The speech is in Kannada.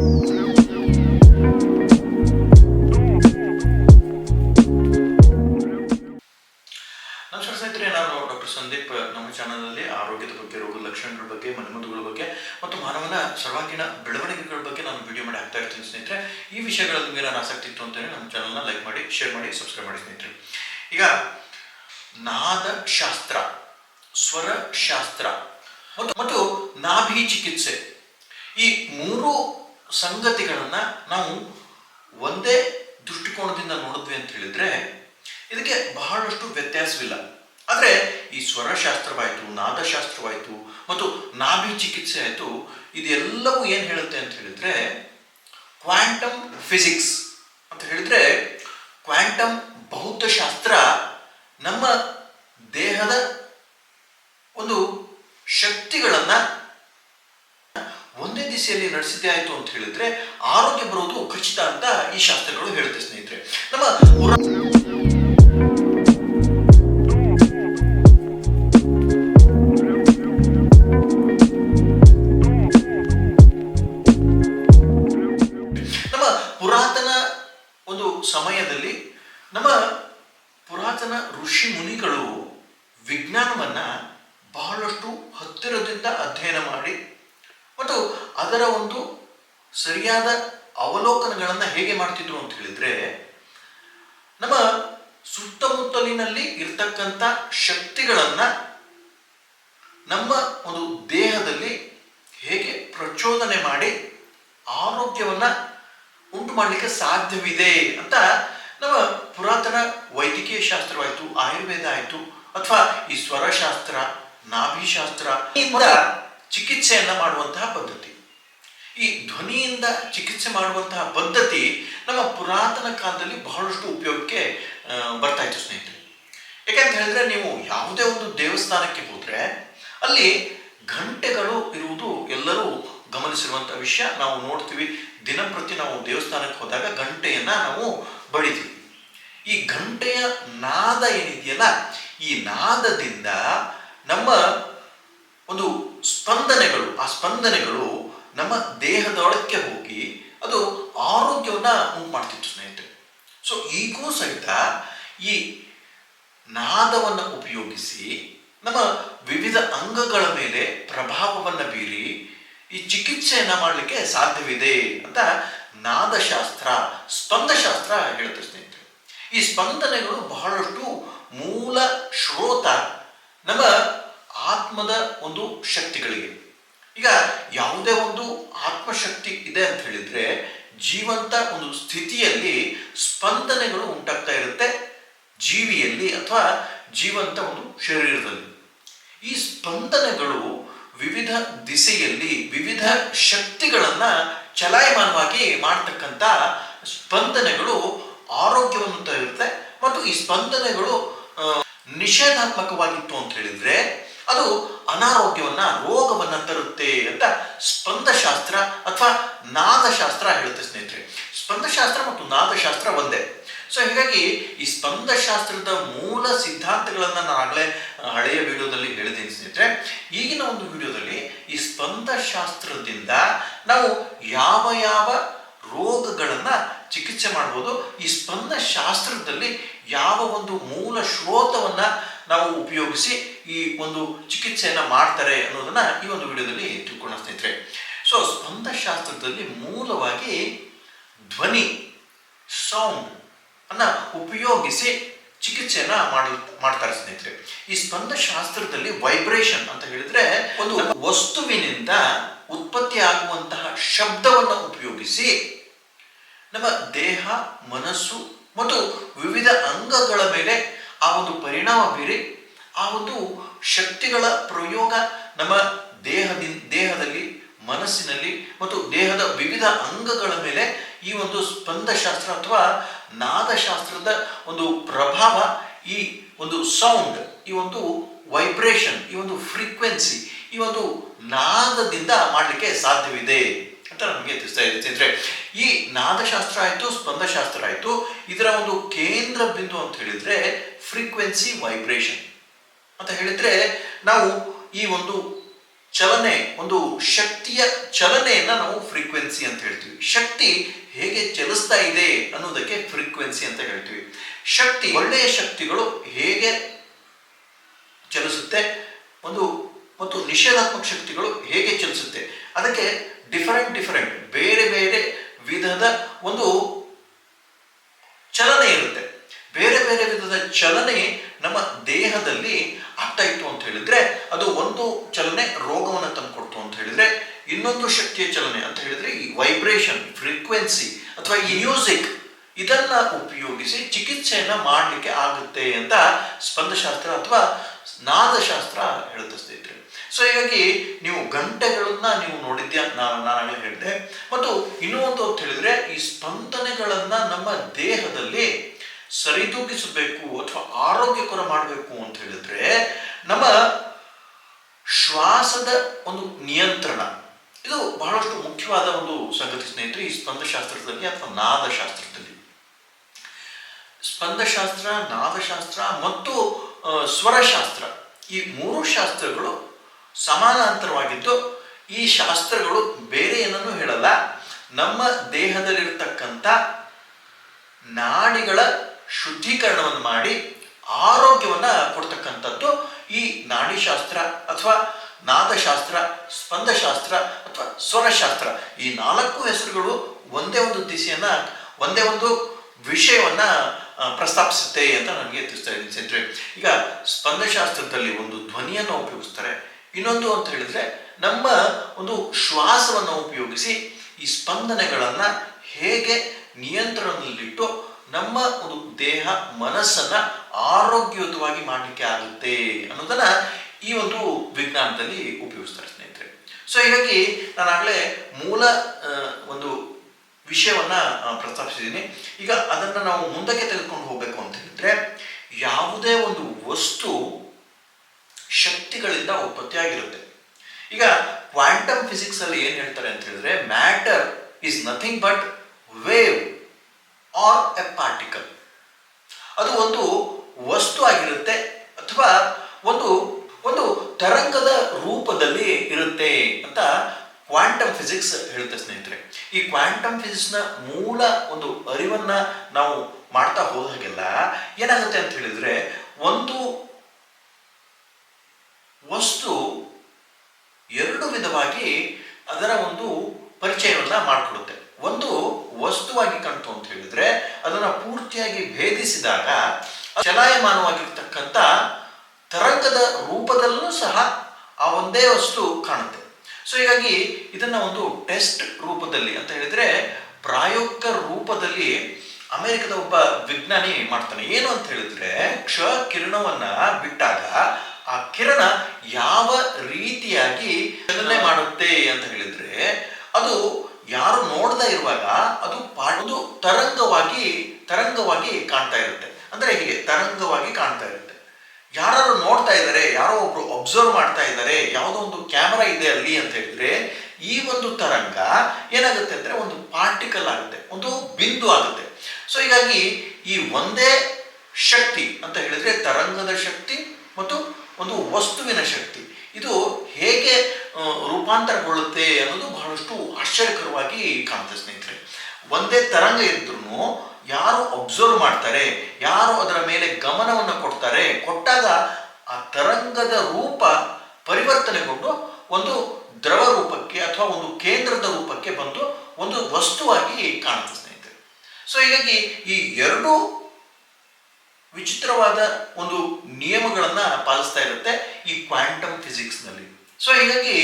ನಮಸ್ಕಾರ ಸ್ನೇಹಿತರೆ, ನಾನು ಡಾಕ್ಟರ್ ಸಂದೀಪ್ ನಮ್ಮ ಚಾನಲಲ್ಲಿ ಆರೋಗ್ಯದ ಬಗ್ಗೆ ರೋಗ ಲಕ್ಷಣಗಳ ಬಗ್ಗೆ ಮನೆಮದ್ದುಗಳ ಬಗ್ಗೆ ಮತ್ತು ಮಾನವನ ಸರ್ವಾಂಗೀಣ ಬೆಳವಣಿಗೆಗಳ ಬಗ್ಗೆ ನಾನು ವಿಡಿಯೋ ಮಾಡಿ ಹಾಕ್ತಾ ಇರ್ತೀನಿ ಸ್ನೇಹಿತರೆ. ಈ ವಿಷಯಗಳ ಬಗ್ಗೆ ನಾನು ಆಸಕ್ತಿ ಇತ್ತು ಅಂತೇಳಿ ನಮ್ಮ ಚಾನಲ್ನ ಲೈಕ್ ಮಾಡಿ ಶೇರ್ ಮಾಡಿ ಸಬ್ಸ್ಕ್ರೈಬ್ ಮಾಡಿ ಸ್ನೇಹಿತರೆ. ಈಗ ನಾದ ಶಾಸ್ತ್ರ ಸ್ವರ ಶಾಸ್ತ್ರ ಮತ್ತು ನಾಭಿ ಚಿಕಿತ್ಸೆ ಈ ಮೂರು ಸಂಗತಿಗಳನ್ನ ನಾವು ಒಂದೇ ದೃಷ್ಟಿಕೋನದಿಂದ ನೋಡಿದ್ವಿ ಅಂತ ಹೇಳಿದ್ರೆ, ಇದಕ್ಕೆ ಬಹಳಷ್ಟು ವ್ಯತ್ಯಾಸವಿಲ್ಲ. ಆದರೆ ಈ ಸ್ವರಶಾಸ್ತ್ರವಾಯಿತು, ನಾದಶಾಸ್ತ್ರವಾಯಿತು ಮತ್ತು ನಾಭಿ ಚಿಕಿತ್ಸೆ ಆಯಿತು, ಇದೆಲ್ಲವೂ ಏನು ಹೇಳುತ್ತೆ ಅಂತ ಹೇಳಿದ್ರೆ, ಕ್ವಾಂಟಮ್ ಫಿಸಿಕ್ಸ್ ಅಂತ ಹೇಳಿದ್ರೆ, ಕ್ವಾಂಟಮ್ ಭೌತಶಾಸ್ತ್ರ ನಮ್ಮ ದೇಹದ ಒಂದು ಶಕ್ತಿಗಳನ್ನ ಒಂದೇ ದಿಸೆಯಲ್ಲಿ ನಡೆಸಿದ್ದೇ ಆಯಿತು ಅಂತ ಹೇಳಿದ್ರೆ, ಆರೋಗ್ಯ ಬರೋದು ಖಚಿತ ಅಂತ ಈ ಶಾಸ್ತ್ರಗಳು ಹೇಳುತ್ತೆ, ಸ್ನೇಹಿತರೆ. ನಮ್ಮ ಅದರ ಒಂದು ಸರಿಯಾದ ಅವಲೋಕನಗಳನ್ನು ಹೇಗೆ ಮಾಡ್ತಿದ್ರು ಅಂತ ಹೇಳಿದ್ರೆ, ನಮ್ಮ ಸುತ್ತಮುತ್ತಲಿನಲ್ಲಿ ಇರ್ತಕ್ಕಂಥ ಶಕ್ತಿಗಳನ್ನ ನಮ್ಮ ಒಂದು ದೇಹದಲ್ಲಿ ಹೇಗೆ ಪ್ರಚೋದನೆ ಮಾಡಿ ಆರೋಗ್ಯವನ್ನ ಉಂಟು ಮಾಡಲಿಕ್ಕೆ ಸಾಧ್ಯವಿದೆ ಅಂತ ನಮ್ಮ ಪುರಾತನ ವೈದ್ಯಕೀಯ ಶಾಸ್ತ್ರವಾಯಿತು, ಆಯುರ್ವೇದ ಆಯಿತು, ಅಥವಾ ಈ ಸ್ವರಶಾಸ್ತ್ರ, ನಾಭಿಶಾಸ್ತ್ರ ಚಿಕಿತ್ಸೆಯನ್ನ ಮಾಡುವಂತಹ ಪದ್ಧತಿ. ಈ ಧ್ವನಿಯಿಂದ ಚಿಕಿತ್ಸೆ ಮಾಡುವಂತಹ ಪದ್ಧತಿ ನಮ್ಮ ಪುರಾತನ ಕಾಲದಲ್ಲಿ ಬಹಳಷ್ಟು ಉಪಯೋಗಕ್ಕೆ ಬರ್ತಾ ಇತ್ತು ಸ್ನೇಹಿತರೆ. ಯಾಕೆಂತ ಹೇಳಿದ್ರೆ ನೀವು ಯಾವುದೇ ಒಂದು ದೇವಸ್ಥಾನಕ್ಕೆ ಹೋದ್ರೆ ಅಲ್ಲಿ ಗಂಟೆಗಳು ಇರುವುದು ಎಲ್ಲರೂ ಗಮನಿಸಿರುವಂತಹ ವಿಷಯ. ನಾವು ನೋಡ್ತೀವಿ ದಿನಂಪ್ರತಿ ನಾವು ದೇವಸ್ಥಾನಕ್ಕೆ ಹೋದಾಗ ಗಂಟೆಯನ್ನ ನಾವು ಬಡಿತೀವಿ. ಈ ಗಂಟೆಯ ನಾದ ಏನಿದೆಯಲ್ಲ, ಈ ನಾದದಿಂದ ನಮ್ಮ ಒಂದು ಸ್ಪಂದನೆಗಳು, ಆ ಸ್ಪಂದನೆಗಳು ನಮ್ಮ ದೇಹದೊಳಕ್ಕೆ ಹೋಗಿ ಅದು ಆರೋಗ್ಯವನ್ನ ಉಂಟು ಮಾಡ್ತಿತ್ತು ಸ್ನೇಹಿತರೆ. ಸೊ ಈಗೂ ಸಹಿತ ಈ ನಾದವನ್ನು ಉಪಯೋಗಿಸಿ ನಮ್ಮ ವಿವಿಧ ಅಂಗಗಳ ಮೇಲೆ ಪ್ರಭಾವವನ್ನು ಬೀರಿ ಈ ಚಿಕಿತ್ಸೆಯನ್ನು ಮಾಡಲಿಕ್ಕೆ ಸಾಧ್ಯವಿದೆ ಅಂತ ನಾದಶಾಸ್ತ್ರ, ಸ್ಪಂದಶಾಸ್ತ್ರ ಹೇಳುತ್ತೆ ಸ್ನೇಹಿತರೆ. ಈ ಸ್ಪಂದನೆಗಳು ಬಹಳಷ್ಟು ಮೂಲ ಶ್ರೋತ ನಮ್ಮ ಆತ್ಮದ ಒಂದು ಶಕ್ತಿಗಳಿಗೆ. ಈಗ ಯಾವುದೇ ಒಂದು ಆತ್ಮಶಕ್ತಿ ಇದೆ ಅಂತ ಹೇಳಿದ್ರೆ ಜೀವಂತ ಒಂದು ಸ್ಥಿತಿಯಲ್ಲಿ ಸ್ಪಂದನೆಗಳು ಉಂಟಾಗ್ತಾ ಇರುತ್ತೆ ಜೀವಿಯಲ್ಲಿ ಅಥವಾ ಜೀವಂತ ಒಂದು ಶರೀರದಲ್ಲಿ. ಈ ಸ್ಪಂದನೆಗಳು ವಿವಿಧ ದಿಸೆಯಲ್ಲಿ ವಿವಿಧ ಶಕ್ತಿಗಳನ್ನ ಚಲಾಯಮಾನವಾಗಿ ಮಾಡ್ತಕ್ಕಂಥ ಸ್ಪಂದನೆಗಳು ಆರೋಗ್ಯವನ್ನು ತರುತ್ತೆ ಮತ್ತು ಈ ಸ್ಪಂದನೆಗಳು ನಿಷೇಧಾತ್ಮಕವಾಗಿತ್ತು ಅಂತ ಹೇಳಿದ್ರೆ ಅದು ಅನಾರೋಗ್ಯವನ್ನ ರೋಗವನ್ನ ತರುತ್ತೆ ಅಂತ ಸ್ಪಂದಶಾಸ್ತ್ರ ಅಥವಾ ನಾದಶಾಸ್ತ್ರ ಹೇಳುತ್ತೆ ಸ್ನೇಹಿತರೆ. ಸ್ಪಂದಶಾಸ್ತ್ರ ಮತ್ತು ನಾದಶಾಸ್ತ್ರ ಒಂದೇ. ಸೊ ಹೀಗಾಗಿ ಈ ಸ್ಪಂದಶಾಸ್ತ್ರದ ಮೂಲ ಸಿದ್ಧಾಂತಗಳನ್ನ ನಾನು ಆಗಲೇ ಹಳೆಯ ವಿಡಿಯೋದಲ್ಲಿ ಹೇಳಿದ್ದೀನಿ ಸ್ನೇಹಿತರೆ. ಈಗಿನ ಒಂದು ವಿಡಿಯೋದಲ್ಲಿ ಈ ಸ್ಪಂದಶಾಸ್ತ್ರದಿಂದ ನಾವು ಯಾವ ಯಾವ ರೋಗಗಳನ್ನ ಚಿಕಿತ್ಸೆ ಮಾಡ್ಬೋದು, ಈ ಸ್ಪಂದಶಾಸ್ತ್ರದಲ್ಲಿ ಯಾವ ಒಂದು ಮೂಲ ಶ್ರೋತವನ್ನ ನಾವು ಉಪಯೋಗಿಸಿ ಈ ಒಂದು ಚಿಕಿತ್ಸೆಯನ್ನು ಮಾಡ್ತಾರೆ ಅನ್ನೋದನ್ನ ಈ ಒಂದು ವಿಡಿಯೋದಲ್ಲಿ ತಿಳ್ಕೊಳ್ಳೋಣ ಸ್ನೇಹಿತರೆ. ಸೊ ಸ್ಪಂದ ಶಾಸ್ತ್ರದಲ್ಲಿ ಮೂಲವಾಗಿ ಧ್ವನಿ ಸೌಂಡ್ ಅನ್ನ ಉಪಯೋಗಿಸಿ ಚಿಕಿತ್ಸೆಯನ್ನ ಮಾಡಲ್ ಮಾಡ್ತಾರೆ ಸ್ನೇಹಿತರೆ. ಈ ಸ್ಪಂದಶಾಸ್ತ್ರದಲ್ಲಿ ವೈಬ್ರೇಷನ್ ಅಂತ ಹೇಳಿದ್ರೆ ಒಂದು ವಸ್ತುವಿನಿಂದ ಉತ್ಪತ್ತಿ ಆಗುವಂತಹ ಶಬ್ದವನ್ನು ಉಪಯೋಗಿಸಿ ನಮ್ಮ ದೇಹ, ಮನಸ್ಸು ಮತ್ತು ವಿವಿಧ ಅಂಗಗಳ ಮೇಲೆ ಆ ಒಂದು ಪರಿಣಾಮ ಬೀರಿ, ಆ ಒಂದು ಶಕ್ತಿಗಳ ಪ್ರಯೋಗ ನಮ್ಮ ದೇಹದಿಂದ ದೇಹದಲ್ಲಿ, ಮನಸ್ಸಿನಲ್ಲಿ ಮತ್ತು ದೇಹದ ವಿವಿಧ ಅಂಗಗಳ ಮೇಲೆ ಈ ಒಂದು ಸ್ಪಂದಶಾಸ್ತ್ರ ಅಥವಾ ನಾದಶಾಸ್ತ್ರದ ಒಂದು ಪ್ರಭಾವ, ಈ ಒಂದು ಸೌಂಡ್ ಈ ಒಂದು ವೈಬ್ರೇಷನ್ ಈ ಒಂದು ಫ್ರೀಕ್ವೆನ್ಸಿ ಈ ಒಂದು ನಾದದಿಂದ ಮಾಡಲಿಕ್ಕೆ ಸಾಧ್ಯವಿದೆ. ಅಂತ ನಮಗೆ ತಿಳಿಸ್ತಾ ಇದೆ ಸ್ನೇಹಿತರೆ ಈ ನಾದಶಾಸ್ತ್ರ ಆಯಿತು, ಸ್ಪಂದಶಾಸ್ತ್ರ ಆಯಿತು, ಇದರ ಒಂದು ಕೇಂದ್ರ ಬಿಂದು ಅಂತ ಹೇಳಿದ್ರೆ ಫ್ರೀಕ್ವೆನ್ಸಿ ವೈಬ್ರೇಷನ್ ಅಂತ ಹೇಳಿದ್ರೆ ನಾವು ಈ ಒಂದು ಚಲನೆ, ಒಂದು ಶಕ್ತಿಯ ಚಲನೆಯನ್ನ ನಾವು ಫ್ರೀಕ್ವೆನ್ಸಿ ಅಂತ ಹೇಳ್ತೀವಿ. ಶಕ್ತಿ ಹೇಗೆ ಚಲಿಸ್ತಾ ಇದೆ ಅನ್ನೋದಕ್ಕೆ ಫ್ರೀಕ್ವೆನ್ಸಿ ಅಂತ ಹೇಳ್ತೀವಿ. ಶಕ್ತಿ, ಒಳ್ಳೆಯ ಶಕ್ತಿಗಳು ಹೇಗೆ ಚಲಿಸುತ್ತೆ, ಒಂದು, ಮತ್ತು ನಿಷೇಧಾತ್ಮಕ ಶಕ್ತಿಗಳು ಹೇಗೆ ಚಲಿಸುತ್ತೆ, ಅದಕ್ಕೆ ಡಿಫರೆಂಟ್ ಡಿಫರೆಂಟ್ ಬೇರೆ ಬೇರೆ ವಿಧದ ಒಂದು ಚಲನೆ ಇರುತ್ತೆ. ಬೇರೆ ಬೇರೆ ವಿಧದ ಚಲನೆ ನಮ್ಮ ದೇಹದಲ್ಲಿ ಆಗ್ತಾ ಇತ್ತು ಅಂತ ಹೇಳಿದ್ರೆ, ಅದು ಒಂದು ಚಲನೆ ರೋಗವನ್ನು ತಂದುಕೊಡ್ತು ಅಂತ ಹೇಳಿದ್ರೆ, ಇನ್ನೊಂದು ಶಕ್ತಿಯ ಚಲನೆ ಅಂತ ಹೇಳಿದ್ರೆ ಈ ವೈಬ್ರೇಷನ್ ಫ್ರೀಕ್ವೆನ್ಸಿ ಅಥವಾ ಈ ಮ್ಯೂಸಿಕ್ ಇದನ್ನ ಉಪಯೋಗಿಸಿ ಚಿಕಿತ್ಸೆಯನ್ನ ಮಾಡಲಿಕ್ಕೆ ಆಗುತ್ತೆ ಅಂತ ಸ್ಪಂದಶಾಸ್ತ್ರ ಅಥವಾ ನಾದಶಾಸ್ತ್ರ ಹೇಳುತ್ತೆ ಸೊ ಹೀಗಾಗಿ ನೀವು ಗಂಟೆಗಳನ್ನ ನೀವು ನೋಡಿದ್ಯಾ ನಾನು ನಾನಾಗಲೇ ಹೇಳಿದೆ. ಮತ್ತು ಇನ್ನೂ ಒಂದು ಅಂತ ಹೇಳಿದ್ರೆ, ಈ ಸ್ಪಂದನೆಗಳನ್ನ ನಮ್ಮ ದೇಹದಲ್ಲಿ ಸರಿದೂಗಿಸಬೇಕು ಅಥವಾ ಆರೋಗ್ಯಕರ ಮಾಡಬೇಕು ಅಂತ ಹೇಳಿದ್ರೆ, ನಮ್ಮ ಶ್ವಾಸದ ಒಂದು ನಿಯಂತ್ರಣ, ಇದು ಬಹಳಷ್ಟು ಮುಖ್ಯವಾದ ಒಂದು ಸಂಗತಿ ಸ್ನೇಹಿತರೆ, ಈ ಸ್ಪಂದಶಾಸ್ತ್ರದಲ್ಲಿ ಅಥವಾ ನಾದಶಾಸ್ತ್ರದಲ್ಲಿ. ಸ್ಪಂದಶಾಸ್ತ್ರ, ನಾದಶಾಸ್ತ್ರ ಮತ್ತು ಸ್ವರಶಾಸ್ತ್ರ, ಈ ಮೂರು ಶಾಸ್ತ್ರಗಳು ಸಮಾನಾಂತರವಾಗಿದ್ದು, ಈ ಶಾಸ್ತ್ರಗಳು ಬೇರೆ ಏನನ್ನು ಹೇಳಲ್ಲ. ನಮ್ಮ ದೇಹದಲ್ಲಿರ್ತಕ್ಕಂಥ ನಾಡಿಗಳ ಶುದ್ಧೀಕರಣವನ್ನು ಮಾಡಿ ಆರೋಗ್ಯವನ್ನ ಕೊಡ್ತಕ್ಕಂಥದ್ದು ಈ ನಾಡಿಶಾಸ್ತ್ರ ಅಥವಾ ನಾದಶಾಸ್ತ್ರ, ಸ್ಪಂದಶಾಸ್ತ್ರ ಅಥವಾ ಸ್ವರಶಾಸ್ತ್ರ. ಈ ನಾಲ್ಕು ಹೆಸರುಗಳು ಒಂದೇ ಒಂದು ದಿಸೆಯನ್ನ, ಒಂದೇ ಒಂದು ವಿಷಯವನ್ನ ಪ್ರಸ್ತಾಪಿಸುತ್ತೆ ಅಂತ ನನಗೆ ತಿಳಿಸ್ತಾ ಇದ್ದೀನಿ ಸ್ನೇಹಿತರೆ ಈಗ ಸ್ಪಂದಶಾಸ್ತ್ರದಲ್ಲಿ ಒಂದು ಧ್ವನಿಯನ್ನು ಉಪಯೋಗಿಸ್ತಾರೆ. ಇನ್ನೊಂದು ಅಂತ ಹೇಳಿದ್ರೆ, ನಮ್ಮ ಒಂದು ಶ್ವಾಸವನ್ನು ಉಪಯೋಗಿಸಿ ಈ ಸ್ಪಂದನೆಗಳನ್ನ ಹೇಗೆ ನಿಯಂತ್ರಣದಲ್ಲಿಟ್ಟು ನಮ್ಮ ಒಂದು ದೇಹ, ಮನಸ್ಸನ್ನ ಆರೋಗ್ಯಯುತವಾಗಿ ಮಾಡಲಿಕ್ಕೆ ಆಗುತ್ತೆ ಅನ್ನೋದನ್ನ ಈ ಒಂದು ವಿಜ್ಞಾನದಲ್ಲಿ ಉಪಯೋಗಿಸ್ತಾರೆ ಸ್ನೇಹಿತರೆ. ಸೊ ಹೀಗಾಗಿ ನಾನಾಗಲೇ ಮೂಲ ಒಂದು ವಿಷಯವನ್ನ ಪ್ರಸ್ತಾಪಿಸಿದ್ದೀನಿ. ಈಗ ಅದನ್ನ ನಾವು ಮುಂದಕ್ಕೆ ತೆಗೆದುಕೊಂಡು ಹೋಗಬೇಕು ಅಂತ ಹೇಳಿದ್ರೆ, ಯಾವುದೇ ಒಂದು ವಸ್ತು ಶಕ್ತಿಗಳಿಂದ ಉತ್ಪತ್ತಿಯಾಗಿರುತ್ತೆ ಈಗ ಕ್ವಾಂಟಮ್ ಫಿಸಿಕ್ಸ್ ಅಲ್ಲಿ ಏನ್ ಹೇಳ್ತಾರೆ ಅಂತ ಹೇಳಿದ್ರೆ, matter is nothing but wave are a particle. ಅದು ಒಂದು ವಸ್ತು ಆಗಿರುತ್ತೆ ಅಥವಾ ಒಂದು ಒಂದು ತರಂಗದ ರೂಪದಲ್ಲಿ ಇರುತ್ತೆ ಅಂತ ಕ್ವಾಂಟಮ್ ಫಿಸಿಕ್ಸ್ ಹೇಳುತ್ತೆ ಸ್ನೇಹಿತರೆ. ಈ ಕ್ವಾಂಟಮ್ ಫಿಸಿಕ್ಸ್ನ ಮೂಲ ಒಂದು ಅರಿವನ್ನ ನಾವು ಮಾಡ್ತಾ ಹೋದಾಗೆಲ್ಲ ಏನಾಗುತ್ತೆ ಅಂತ ಹೇಳಿದ್ರೆ, ಒಂದು ವಸ್ತು ಎರಡು ವಿಧವಾಗಿ ಅದರ ಒಂದು ಪರಿಚಯವನ್ನ ಮಾಡಿಕೊಡುತ್ತೆ. ಒಂದು ವಸ್ತುವಾಗಿ ಕಾಣ್ತು ಅಂತ ಹೇಳಿದ್ರೆ, ಅದನ್ನ ಪೂರ್ತಿಯಾಗಿ ಭೇದಿಸಿದಾಗ ಚಲಾಯಮಾನವಾಗಿರ್ತಕ್ಕಂಥ ತರಂಗದ ರೂಪದಲ್ಲೂ ಸಹ ಆ ಒಂದೇ ವಸ್ತು ಕಾಣುತ್ತೆ. ಸೊ ಹೀಗಾಗಿ ಇದನ್ನ ಒಂದು ಟೆಸ್ಟ್ ರೂಪದಲ್ಲಿ ಅಂತ ಹೇಳಿದ್ರೆ, ಪ್ರಾಯೋಗಿಕ ರೂಪದಲ್ಲಿ ಅಮೆರಿಕದ ಒಬ್ಬ ವಿಜ್ಞಾನಿ ಮಾಡ್ತಾನೆ. ಏನು ಅಂತ ಹೇಳಿದ್ರೆ ಕ್ಷ ಕಿರಣವನ್ನ ಬಿಟ್ಟಾಗ ಆ ಕಿರಣ ಯಾವ ರೀತಿಯಾಗಿ ಚಲನೆ ಮಾಡುತ್ತೆ ಅಂತ ಹೇಳಿದ್ರೆ, ಅದು ಯಾರು ನೋಡ್ದಾ ಇರುವಾಗ ಅದು ಪಾಡುದು ತರಂಗವಾಗಿ ತರಂಗವಾಗಿ ಕಾಣ್ತಾ ಇರುತ್ತೆ. ಅಂದ್ರೆ ಹೀಗೆ ತರಂಗವಾಗಿ ಕಾಣ್ತಾ ಇರುತ್ತೆ. ಯಾರು ನೋಡ್ತಾ ಇದ್ದಾರೆ, ಯಾರೋ ಒಬ್ರು ಅಬ್ಸರ್ವ್ ಮಾಡ್ತಾ ಇದ್ದಾರೆ, ಯಾವುದೋ ಒಂದು ಕ್ಯಾಮರಾ ಇದೆ ಅಲ್ಲಿ ಅಂತ ಹೇಳಿದ್ರೆ, ಈ ಒಂದು ತರಂಗ ಏನಾಗುತ್ತೆ ಅಂದ್ರೆ ಒಂದು ಪಾರ್ಟಿಕಲ್ ಆಗುತ್ತೆ, ಒಂದು ಬಿಂದು ಆಗುತ್ತೆ. ಸೊ ಹೀಗಾಗಿ ಈ ಒಂದೇ ಶಕ್ತಿ ಅಂತ ಹೇಳಿದ್ರೆ ತರಂಗದ ಶಕ್ತಿ ಮತ್ತು ಒಂದು ವಸ್ತುವಿನ ಶಕ್ತಿ. ಇದು ಹೇಗೆ ರೂಪಾಂತರಗೊಳ್ಳುತ್ತೆ ಅನ್ನೋದು ಬಹಳಷ್ಟು ಆಶ್ಚರ್ಯಕರವಾಗಿ ಕಾಣುತ್ತೆ ಸ್ನೇಹಿತರೆ. ಒಂದೇ ತರಂಗ ಇದ್ರೂ ಯಾರು ಅಬ್ಸರ್ವ್ ಮಾಡ್ತಾರೆ, ಯಾರು ಅದರ ಮೇಲೆ ಗಮನವನ್ನು ಕೊಡ್ತಾರೆ, ಕೊಟ್ಟಾಗ ಆ ತರಂಗದ ರೂಪ ಪರಿವರ್ತನೆಗೊಂಡು ಒಂದು ದ್ರವ ರೂಪಕ್ಕೆ ಅಥವಾ ಒಂದು ಕೇಂದ್ರದ ರೂಪಕ್ಕೆ ಬಂದು ಒಂದು ವಸ್ತುವಾಗಿ ಕಾಣುತ್ತೆ ಸ್ನೇಹಿತರೆ. ಸೊ ಹೀಗಾಗಿ ಈ ಎರಡು ವಿಚಿತ್ರವಾದ ಒಂದು ನಿಯಮಗಳನ್ನು ಪಾಲಿಸ್ತಾ ಇರುತ್ತೆ ಈ ಕ್ವಾಂಟಮ್ ಫಿಸಿಕ್ಸ್ನಲ್ಲಿ ಸೊ ಹೀಗಾಗಿ